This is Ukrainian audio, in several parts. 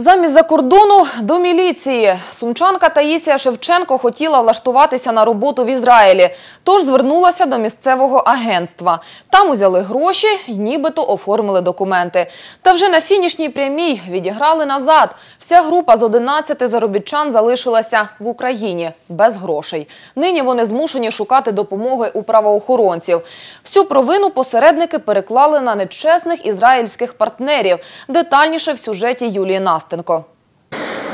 Замість за кордону до міліції. Сумчанка Таїсія Шевченко хотіла влаштуватися на роботу в Ізраїлі, тож звернулася до місцевого агентства. Там узяли гроші і нібито оформили документи. Та вже на фінішній прямій відіграли назад. Вся група з 11 заробітчан залишилася в Україні без грошей. Нині вони змушені шукати допомоги у правоохоронців. Всю провину посередники переклали на нечесних ізраїльських партнерів. Детальніше в сюжеті Юлії Настенко.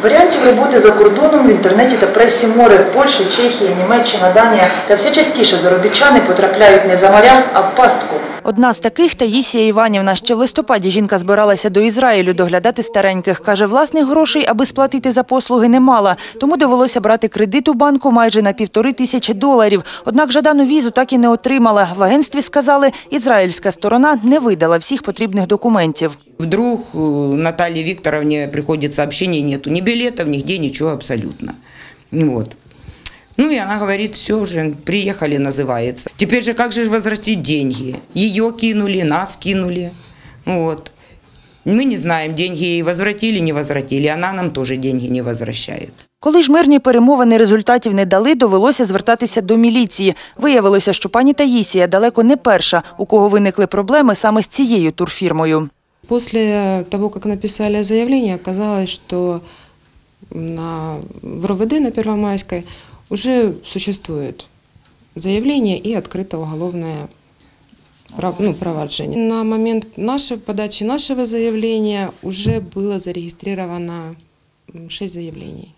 Варіантів роботи за кордоном в інтернеті та пресі море Польща, Чехія, Німеччина, Данія та все частіше заробітчани потрапляють не за моря, а в пастку. Одна з таких – Таїсія Іванівна. Ще в листопаді жінка збиралася до Ізраїлю доглядати стареньких. Каже, власних грошей, аби сплатити за послуги, не мала. Тому довелося брати кредит у банку майже на півтори тисячі доларів. Однак жадану візу так і не отримала. В агентстві сказали, ізраїльська сторона не видала всіх потрібних документів. Вдруг э, Наталье Викторовне приходит сообщение, нету ни билетов, нигде ничего абсолютно. Вот. Ну и она говорит, все уже, приехали, называется. Теперь же как же возвратить деньги? Ее кинули, нас кинули. Вот. Мы не знаем, деньги ей возвратили, не возвратили. Она нам тоже деньги не возвращает. Коли ж мирні перемовини результатів не дали, довелося звертатися до міліції. Виявилося, що пані Таїсія далеко не перша, у кого виникли проблеми саме з цією турфірмою. После того, как написали заявление, оказалось, что на, в РОВД на Первомайской уже существует заявление и открыто уголовное прав- ну, проваджение. На момент нашей подачи нашего заявления уже было зарегистрировано 6 заявлений.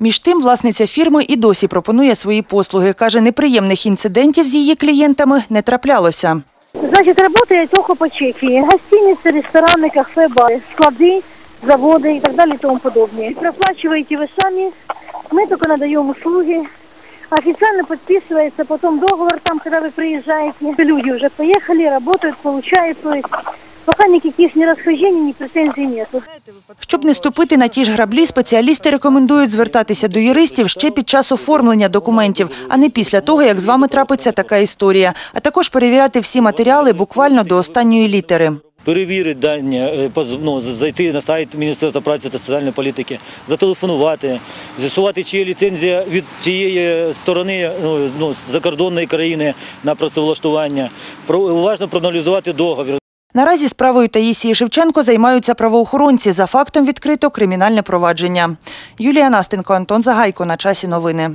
Між тим, власниця фірми і досі пропонує свої послуги. Каже, неприємних інцидентів з її клієнтами не траплялося. Значит, работаю только по Чехии. Гостиницы, рестораны, кафе, бары, склады, заводы и так далее и тому подобное. Проплачиваете вы сами, мы только надаем услуги. Официально подписывается потом договор там, когда вы приезжаете. Люди уже поехали, работают, получают. То есть пока никаких ни расхождений, ни претензий нету. Щоб не ступити на ті ж граблі, спеціалісти рекомендують звертатися до юристів ще під час оформлення документів, а не після того, як з вами трапиться така історія. А також перевіряти всі матеріали буквально до останньої літери. перевірити дані, е, ну, зайти на сайт Міністерства праці та соціальної політики, зателефонувати, з'ясувати, чи є ліцензія від тієї сторони ну, ну, закордонної країни на працевлаштування, уважно проаналізувати договір. Наразі справою Таїсії Шевченко займаються правоохоронці. За фактом відкрито кримінальне провадження. Юлія Настенко, Антон Загайко. На часі новини.